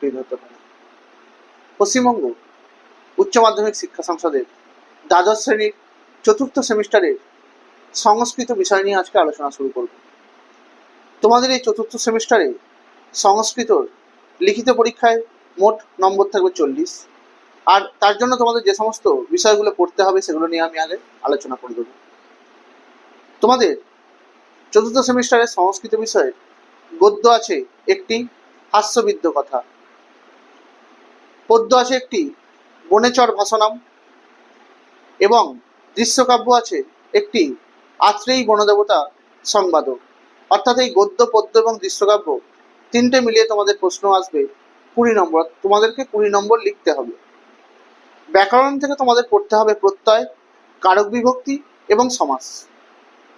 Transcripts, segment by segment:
হতে পারে। পশ্চিমবঙ্গ উচ্চ মাধ্যমিক শিক্ষা সংসদের দ্বাদশ শ্রেণির চতুর্থ সেমিস্টারের সংস্কৃত বিষয় নিয়ে আজকে আলোচনা শুরু করব। তোমাদের এই চতুর্থ সেমিস্টারে সংস্কৃতর লিখিত পরীক্ষায় মোট নম্বর থাকবে চল্লিশ। আর তার জন্য তোমাদের যে সমস্ত বিষয়গুলো পড়তে হবে সেগুলো নিয়ে আমি আগে আলোচনা করে দেবো। তোমাদের চতুর্থ সেমিস্টারের সংস্কৃত বিষয়ে গদ্য আছে একটি হাস্যবিদ্য কথা। পদ্য আছে একটি বনেচর ভাষণাম এবং দৃশ্যকাব্য আছে একটি আত্রেয়ী বনদেবতা সংবাদ অর্থাৎ এই গদ্য, পদ্য এবং দৃশ্যকাব্য তিনটে মিলিয়ে তোমাদের প্রশ্ন আসবে কুড়ি নম্বর। তোমাদেরকে কুড়ি নম্বর লিখতে হবে। ব্যাকরণ থেকে তোমাদের পড়তে হবে প্রত্যয়, কারক বিভক্তি এবং সমাস।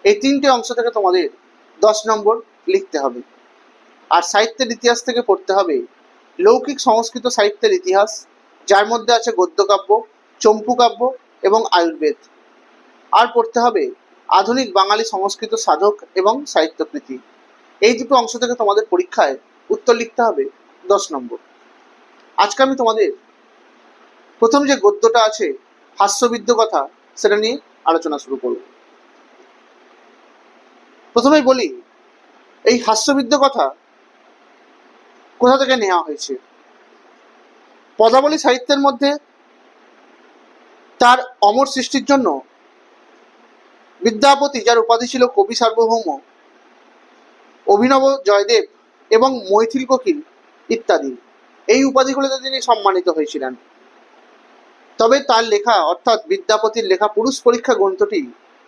এই তিনটে অংশ থেকে তোমাদের দশ নম্বর লিখতে হবে। আর সাহিত্যের ইতিহাস থেকে পড়তে হবে লৌকিক সংস্কৃত সাহিত্যের ইতিহাস, যার মধ্যে আছে গদ্যকাব্য চম্পু কাব্য এবং আয়ুর্বেদ। আর পড়তে হবে আধুনিক বাঙালি সংস্কৃত সাধক এবং সাহিত্যকৃতি। এই দুটো অংশ থেকে তোমাদের পরীক্ষায় উত্তর লিখতে হবে দশ নম্বর। আজকে আমি তোমাদের প্রথম যে গদ্যটা আছে, হাস্যবিদ্য কথা, সেটা নিয়ে আলোচনা শুরু করব। প্রথমেই বলি, এই হাস্যবিদ্য কথা কোথা থেকে নেওয়া হয়েছে? পদাবলী সাহিত্যের মধ্যে তার অমর সৃষ্টির জন্য বিদ্যাপতি, যার উপাধি ছিল কবি সার্বভৌম, অভিনব জয়দেব এবং মৈথিল কোকিল ইত্যাদি। এই উপাধিগুলোতে তিনি সম্মানিত হয়েছিলেন। তবে তার লেখা, অর্থাৎ বিদ্যাপতির লেখা পুরুষ পরীক্ষা গ্রন্থটি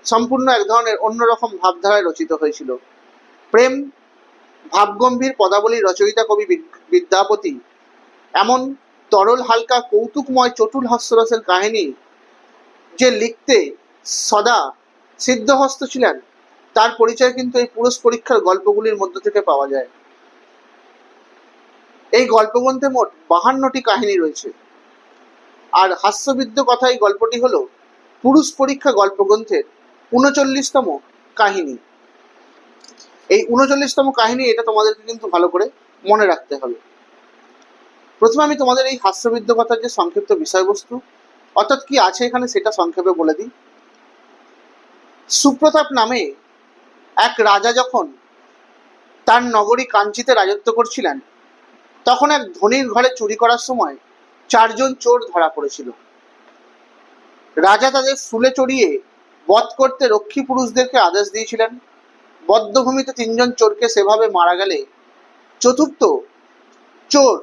সম্পূর্ণ এক ধরনের অন্যরকম ভাবধারায় রচিত হয়েছিল। প্রেম ভাবগম্ভীর পদাবলী রচয়িতা কবি বিদ্যাপতি। এমন তরল হালকা কৌতুকময় চটুল হাস্যরসের কাহিনী যে লিখতে সদা সিদ্ধহস্ত ছিলেন, তার পরিচয় কিন্তু এই পুরুষ পরীক্ষার গল্পগুলির মধ্য থেকে পাওয়া যায়। এই গল্পগ্রন্থে মোট বাহান্নটি কাহিনী রয়েছে। আর হাস্যবিদ্য কথা এই গল্পটি হলো পুরুষ পরীক্ষা গল্পগ্রন্থের উনচল্লিশতম কাহিনী। এই উনচল্লিশতম কাহিনী, এটা তোমাদেরকে কিন্তু ভালো করে মনে রাখতে হবে। প্রথমে আমি তোমাদের এই হাস্যবিদ্য কথার যে সংক্ষিপ্ত বিষয়বস্তু, অর্থাৎ কি আছে এখানে সেটা সংক্ষেপে বলে দিই। সুপ্রতাপ নামে এক রাজা যখন তার নগরী কাঞ্চিতে রাজত্ব করছিলেন, তখন এক ধনীর ঘরে চুরি করার সময় চারজন চোর ধরা পড়েছিল। রাজা তাদের ফুলে চড়িয়ে বধ করতে রক্ষী পুরুষদেরকে আদেশ দিয়েছিলেন। বদ্ধভূমিতে তিনজন চোরকে সেভাবে মারা গেলে চতুর্থ চোর